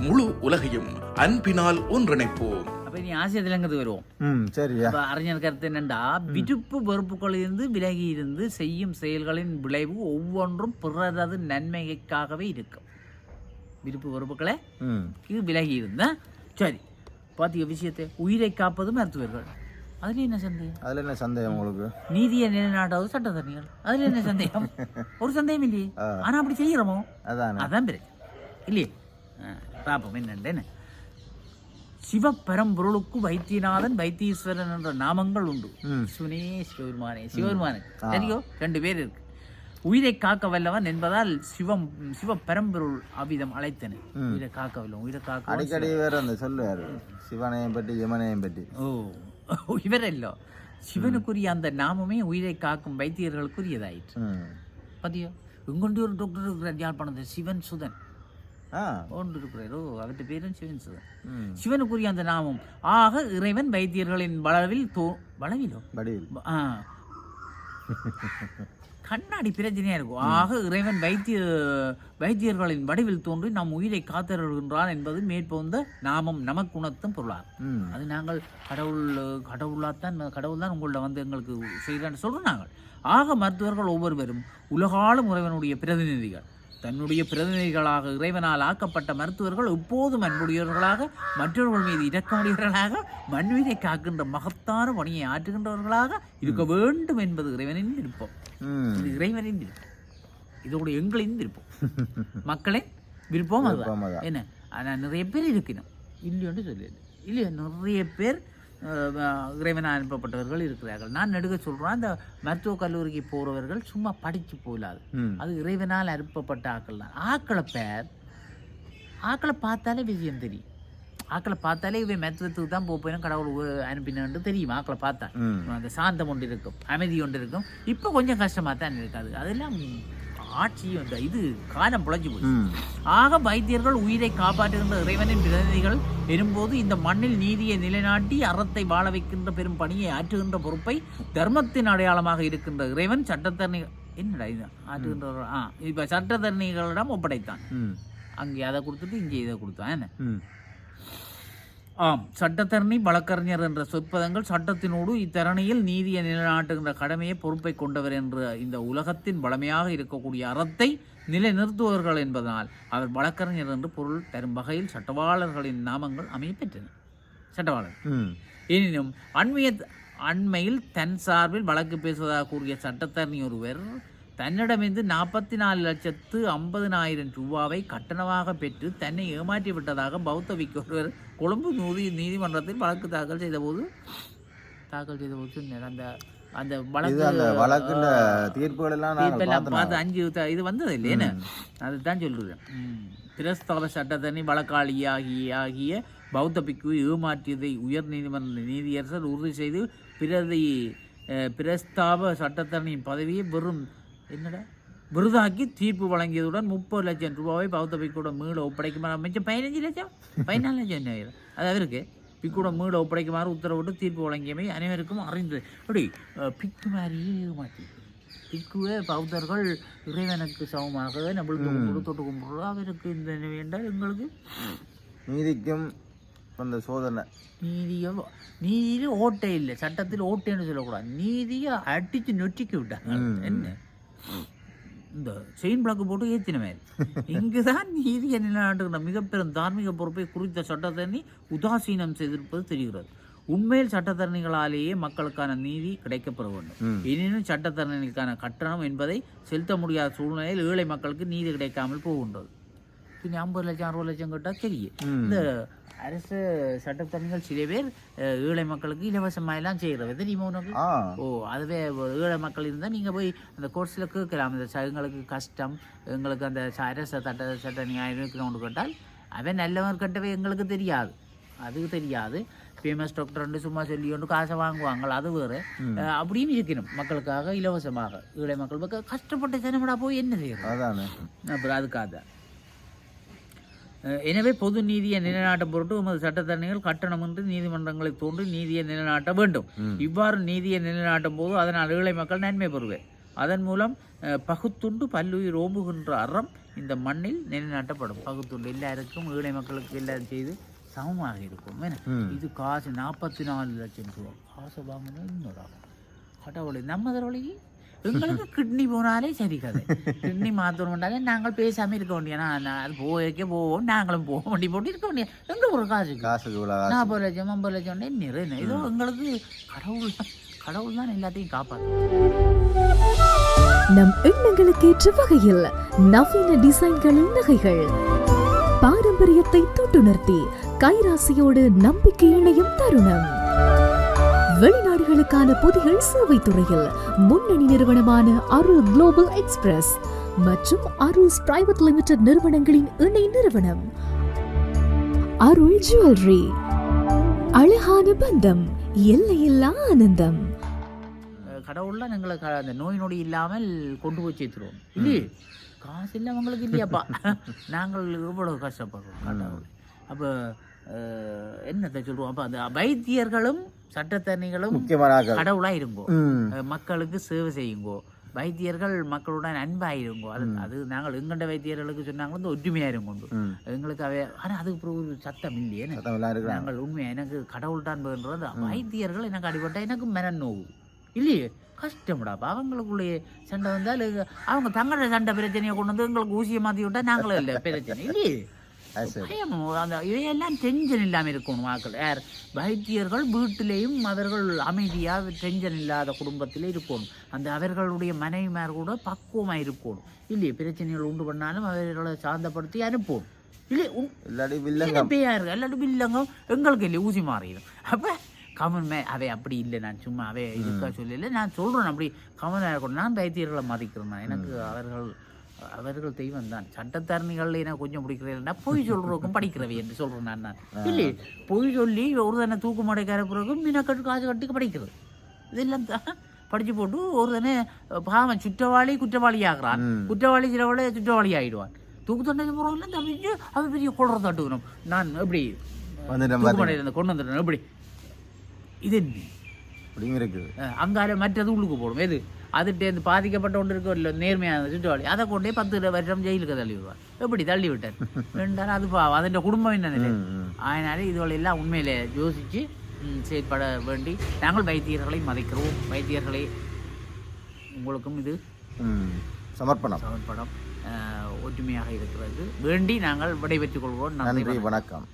முழு உலகையும் அன்பினால் ஒன்றிணைப்போம். அப்ப இனி ஆசியத்திலங்கிறது வருவோம். ம் சரியா அறிஞர் கருத்து என்னண்டா? விருப்பு வெறுப்புகளில் இருந்து விலகி இருந்து செய்யும் செயல்களின் விளைவு ஒவ்வொன்றும் பிறரது நன்மைக்காகவே இருக்கும். விருப்பு வெறுப்புகளை ம். இது விலகி இருந்தா சரி. பாத்திய விஷயத்தை உயிரை காப்பது மருத்துவர்கள். அதுல என்ன சந்தேகம்? அதில் என்ன சந்தேகம் உங்களுக்கு? நீதியை நிலைநாட்டாவது சட்டத்தரணிகள் அதுல என்ன சந்தேகம்? ஒரு சந்தேகம் இல்லையே. ஆனா அப்படி செய்யறோமோ? அதானே. அதான் பிரச்சனை. இல்லையே? ஆ, பாப்போம் என்னன்னு? சிவபரம்பொருளுக்கு வைத்தியநாதன் வைத்தீஸ்வரன் என்ற நாமங்கள் உண்டு. சிவனே சிவபெருமானே சிவபெருமானே. சரியோ ரெண்டு பேர் இருக்கு. உயிரை காக்க வல்லவன் என்பதால் சிவம் சிவபரம்பொருள் அவ்விதம் அழைத்தன. உயிரை காக்க வல்லவன் உயிரை காக்க அடிக்கடி வேற அந்த சொல்லுவார். சிவனையும் பற்றி யமனையும் பற்றி. ஓ இவரல்லோ சிவனுக்குரிய அந்த நாமமே உயிரை காக்கும் வைத்தியர்களுக்குரியதாயிற்று. ம். பாத்தியோ? இங்கொண்டு ஒரு டாக்டர் இருக்கிறார்? யாழ்ப்பாணத்தில் சிவன் சுதன். ஒன்று இருக்கிறார் ஓ அவர்கிட்ட பேரும் சிவன் சுதன் ம். சிவனுக்குரிய அந்த நாமம். ஆக இறைவன் வைத்தியர்களின் வளவில் தோ வளவிலோ வடிவில் ஆ. கண்ணாடி பிரச்சனையா இருக்கும். ஆக இறைவன் வைத்திய வைத்தியர்களின் வடிவில் தோன்றி நம் உயிரை காத்தருகின்றான் என்பது மேற்போந்த நாமம் நமக்கு உணர்த்தும் பொருளாகும் அது நாங்கள் கடவுள் கடவுளாத்தான் கடவுள் தான் உங்கள்ட்ட வந்து எங்களுக்கு செய்கிறான்னு சொல்கிறோம் நாங்கள். ஆக மருத்துவர்கள் ஒவ்வொருவரும் உலகாளும் இறைவனுடைய பிரதிநிதிகள். தன்னுடைய பிரதிநிதிகளாக இறைவனால் ஆக்கப்பட்ட மருத்துவர்கள் எப்போதும் அன்புடையவர்களாக மற்றவர்கள் மீது இரக்கமுடையவர்களாக மண்ணுயிரை காக்கின்ற மகத்தான பணியை ஆற்றுகின்றவர்களாக இருக்க வேண்டும் என்பது இறைவனின் விருப்பம். இது இறைவனின் விருப்பம். இதோட எங்களின் விருப்பம். மக்களின் விருப்பம். என்ன? ஆனால் நிறைய பேர் இருக்கணும். இல்லையோன்னு சொல்லல இல்லையா நிறைய பேர் இறைவனால் அனுப்பப்பட்டவர்கள் இருக்கிறார்கள். நான் நடுக சொல்கிறேன் அந்த மருத்துவக் கல்லூரிக்கு போகிறவர்கள் சும்மா படித்து போயிடாது அது இறைவனால் அனுப்பப்பட்ட ஆக்கள் தான். ஆக்களை பேர் ஆக்களை பார்த்தாலே விஷயம் தெரியும். ஆக்களை பார்த்தாலே இவன் மருத்துவத்துக்கு தான் போப்பேனும் கடவுள் உ- அனுப்பினு தெரியும் ஆக்களை பார்த்தா. அந்த சாந்தம் ஒன்று இருக்கும் அமைதி ஒன்று இருக்கும். இப்போ கொஞ்சம் கஷ்டமாக தான் இருக்காது. அதெல்லாம் ஆட்சி அந்த இது காலம் புழைஞ்சு போச்சு. ஆக வைத்தியர்கள் உயிரை காப்பாற்றுகின்ற இறைவனின் பிரதிநிதிகள் எனும்போது இந்த மண்ணில் நீதியை நிலைநாட்டி அறத்தை வாழ வைக்கின்ற பெரும் பணியை ஆற்றுகின்ற பொறுப்பை தர்மத்தின் அடையாளமாக இருக்கின்ற இறைவன் சட்டத்தரணி என்னடா இது? ஆற்றுகின்ற ஆ இப்போ சட்டத்தரணிகளிடம் ஒப்படைத்தான். அங்கே அதை கொடுத்துட்டு இங்கே இதை கொடுத்தான் என்ன? ஆம் சட்டத்தரணி வழக்கறிஞர் என்ற சொற்பதங்கள் சட்டத்தினோடு இத்தரணியில் நீதியை நிலைநாட்டுகின்ற கடமையை பொறுப்பை கொண்டவர் என்ற இந்த உலகத்தின் வளமையாக இருக்கக்கூடிய அறத்தை நிலைநிறுத்துவர்கள் என்பதனால் அவர் வழக்கறிஞர் என்று பொருள் தரும் வகையில் சட்டவாளர்களின் நாமங்கள் அமையப்பெற்றன. சட்டவாளர். எனினும் அண்மைய அண்மையில் தன் சார்பில் வழக்கு பேசுவதாக கூறிய சட்டத்தரணி ஒருவர் தன்னிடமிருந்து நாற்பத்தி நாலு லட்சத்து ஐம்பதினாயிரம் ரூபாவை கட்டணமாக பெற்று தன்னை ஏமாற்றி விட்டதாக பௌத்த விக்கு ஒருவர் கொழும்பு நீதி நீதிமன்றத்தில் வழக்கு தாக்கல் செய்தபோது தாக்கல் செய்தபோது சொன்னார். அந்த வழக்கு வழக்குல தீர்ப்புகள் எல்லாம் பார்த்து அஞ்சு இது வந்தது இல்லையேன்னு அதுதான் சொல்லுறேன் பிரஸ்தாப சட்டத்தனி வழக்காளி ஆகிய ஆகிய பௌத்த பிக்குவை ஏமாற்றியதை உயர் நீதிமன்ற நீதியரசர் உறுதி செய்து பிரதி பிரஸ்தாப சட்டத்தரணியின் பதவியை வெறும் என்னடா? விருதாக்கி தீர்ப்பு வழங்கியதுடன் முப்பது லட்சம் ரூபாவை பௌத்த பிக்கூட மீள ஒப்படைக்குமாறு அமைச்சர் பதினஞ்சு லட்சம்? பதினாலு லட்சம் என்ன. அது அவருக்கு. பிக்கூட மீள ஒப்படைக்குமாறு உத்தரவிட்டு தீர்ப்பு வழங்கியமை அனைவருக்கும் அறிந்தது. அப்படி பிக்கு மாதிரியே ஏமாற்றி பிக்குவே பௌத்தர்கள் இறைவனுக்கு சமமாகவே நம்மளுக்கு கும்பிடு தொட்டு கும்பிடுறோம் அவருக்கு இந்த என்றால் எங்களுக்கு நீதிக்கும் அந்த சோதனை. நீதியோ நீதியில ஓட்டை இல்லை. சட்டத்தில் ஓட்டைன்னு சொல்லக்கூடாது. நீதியை அடிச்சு நொட்டிக்கு விட்டாங்க. என்ன? இந்த செயின் பிளாக்கு போட்டு ஏற்றின மாதிரி இங்குதான் நீதி நிலைநாட்டுகிற மிகப்பெரும் தார்மீக பொறுப்பை குறித்த சட்டத்தரணி உதாசீனம் செய்திருப்பது தெரிகிறது. உண்மையில் சட்டத்தரணிகளாலேயே மக்களுக்கான நீதி கிடைக்கப்பெற வேண்டும். எனினும் சட்டத்தரணிகளுக்கான கட்டணம் என்பதை செலுத்த முடியாத சூழ்நிலையில் ஏழை மக்களுக்கு நீதி கிடைக்காமல் போகின்றது. பின்ன ஐம்பது லட்சம் அறுபது லட்சம் கேட்டால் தெரியும். இந்த அரசு சட்டத்தரணிகள் சில பேர் ஏழை மக்களுக்கு இலவசமாக எல்லாம் செய்கிறது தெரியுமா உனக்கு? ஓ அதுவே ஏழை மக்கள் இருந்தால் நீங்கள் போய் அந்த கோர்ஸில் கேட்கலாம். இந்த ச- எங்களுக்கு கஷ்டம் எங்களுக்கு அந்த அரச சட்ட சட்ட நியாயம் இருக்கணும்னு கேட்டால் அவன் நல்லவன் கெட்டவை எங்களுக்கு தெரியாது. அது தெரியாது. ஃபேமஸ் டாக்டர்னு சும்மா சொல்லி கொண்டு காசை வாங்குவாங்க அது வேறு. அஹ், அப்படின்னு இருக்கணும். மக்களுக்காக இலவசமாக. ஏழை மக்கள் கஷ்டப்பட்ட ஜனமடா போய் என்ன அதானே. அப்புறம் அதுக்காக. எனவே பொது நீதியை நிலைநாட்ட பொருட்டு உமது சட்டத்தரணிகள் கட்டணமின்றி நீதிமன்றங்களை தோன்றி நீதியை நிலைநாட்ட வேண்டும். இவ்வாறு நீதியை நிலைநாட்டும் போது அதனால் ஏழை மக்கள் நன்மை பெறுவேன் அதன் மூலம் பகுத்துண்டு பல்லுயிர் ஓம்புகின்ற அறம் இந்த மண்ணில் நிலைநாட்டப்படும். பகுத்துண்டு எல்லாருக்கும் ஏழை மக்களுக்கு எல்லாம் செய்து சமமாக இருக்கும்? இது காசு நாற்பத்தி நாலு லட்சம் ரூபா காசை வாங்கினா இன்னொரு ஆகும். கடவுளை நம்ம தரவழைக்கு எங்களுக்கு கிட்னி போனாலே சரி கதை கிட்னி மாற்றணும்னாலே நாங்கள் பேசாமல் இருக்க வேண்டிய அது போய்க்க போவோம் நாங்களும் போக வேண்டி போட்டு இருக்க வேண்டிய எங்க ஒரு இவ்வளோ காசு நாற்பது லட்சம் ஐம்பது லட்சம் நிறைய ஏதோ எங்களுக்கு கடவுள் தான் கடவுள் தான் எல்லாத்தையும் காப்பாற்றும் நம் எண்ணங்களுக்கு ஏற்ற வகையில் நவீன டிசைன்களில் நகைகள். பாரம்பரியத்தை தொட்டுணர்த்தி கைராசியோடு நம்பிக்கை இணையும் தருணம். வெளிநாடுகளுக்கான பொதிகள் சேவை துறையில் முன்னணி நிறுவனமான அருள் குளோபல் எக்ஸ்பிரஸ் மற்றும் அருள்ஸ் பிரைவேட் லிமிடெட் நிறுவனங்களின் இணை நிறுவனம். அருள் ஜுவல்லரி அழகான பந்தம் எல்லையில்லா ஆனந்தம். கடவுள்லாம் எங்களை க- அந்த நோய் நொடி இல்லாமல் கொண்டு போய் சேர்த்துருவோம். இல்லையே? காசு இல்லை அவங்களுக்கு இல்லையாப்பா? நாங்கள் எவ்வளவு கஷ்டப்படுறோம் கடவுள். அப்போ என்னத்தை சொல்லுவோம் அப்போ அந்த வைத்தியர்களும் ஆக்கள் கடவுளாக இருங்கோ மக்களுக்கு சேவை செய்யுங்கோ. வைத்தியர்கள் மக்களுடன் அன்பாக இருங்கோ அது அது நாங்கள் எங்கண்ட வைத்தியர்களுக்கு சொன்னாங்க வந்து ஒற்றுமையாக இருங்கொண்டு எங்களுக்கு அவை ஆனால் அதுக்கு அப்புறம் ஒரு சத்தம் இல்லையே நாங்கள் உண்மை எனக்கு கடவுள் தான் வேண்டது வைத்தியர்கள் எனக்கு அடிபட்டா எனக்கு மன நோவு. இல்லையே? கஷ்டம்டாப்பா அவங்களுக்குள்ளேயே சண்டை வந்தால் அவங்க தங்களோட சண்டை பிரச்சனையை கொண்டு வந்து எங்களுக்கு ஊசியை மாற்றி நாங்களும் இல்லை. பிரச்சனை. இல்லையே? அது சரி. பயம் அந்த இதையெல்லாம் டென்ஷன் இல்லாமல் இருக்கணும் ஆக்கள் யார்? வைத்தியர்கள் வீட்டிலேயும் அவர்கள் அமைதியாக டென்ஷன் இல்லாத குடும்பத்தில் இருக்கணும். அந்த அவர்களுடைய மனைவிமார் கூட பக்குவமாக இருக்கணும். இல்லையே? பிரச்சனைகள் உண்டு பண்ணாலும் அவர்களை சாந்தப்படுத்தி அனுப்பணும் இல்லை இல்லாட்டி வில்லங்க எல்லாரும் இல்லைங்க எங்களுக்கு இல்லை ஊசி மாறிடும். அப்போ கமன் மே அவை அப்படி இல்லை. நான் சும்மா அவை இருக்கா சொல்லல நான் சொல்கிறேன் அப்படி கமனாக இருக்கணும் நான் வைத்தியர்களை மதிக்கிறேன். நான். எனக்கு அவர்கள் அவர்கள் தெய்வம் தான் சட்டத்தரணிகள் எனக்கு கொஞ்சம் பிடிக்கிறேன்னா பொய் சொல்கிறதுக்கும் படிக்கிறவை என்று சொல்கிறேன் நான் நான். இல்லை பொய் சொல்லி ஒரு தானே தூக்கு மடைக்கார பிறகு மீனக்கட்டு காசு கட்டி படிக்கிறது. இதெல்லாம் தான். படித்து போட்டு ஒரு தானே பாவம் குற்றவாளி குற்றவாளி ஆகிறான். குற்றவாளி சிலவளை குற்றவாளி ஆகிடுவான் தூக்கு தண்டனை போகிறவங்களாம் தப்பிச்சு அவன் பெரிய குளற தட்டுக்கணும். நான் எப்படி தூக்கு மடையில கொண்டு வந்துட்டேன் எப்படி? இது என்ன? அப்படியும் இருக்குது. அஹ் அங்கால மற்றது உள்ளுக்கு போடும் எது? அதுட்டேருந்து பாதிக்கப்பட்ட ஒன்று இருக்கோ இல்லை நேர்மையான சுற்றவாளி அதை கொண்டே பத்து வருஷம் ஜெயிலுக்கு தள்ளி விடுவார் எப்படி தள்ளி விட்டார் ரெண்டாலும் அது பாவம் அதிൻ്റെ குடும்பம் என்ன. அதனால இதுவெல்லாம் உண்மையிலே யோசித்து செயற்பட வேண்டி நாங்கள் வைத்தியர்களை மதிக்கிறோம் வைத்தியர்களை உங்களுக்கும் இது சமர்ப்பணம் சமர்ப்பணம் ஒற்றுமையாக இருக்கிறது வேண்டி நாங்கள் விடைபெற்றுக் கொள்வோம் நன்றி வணக்கம்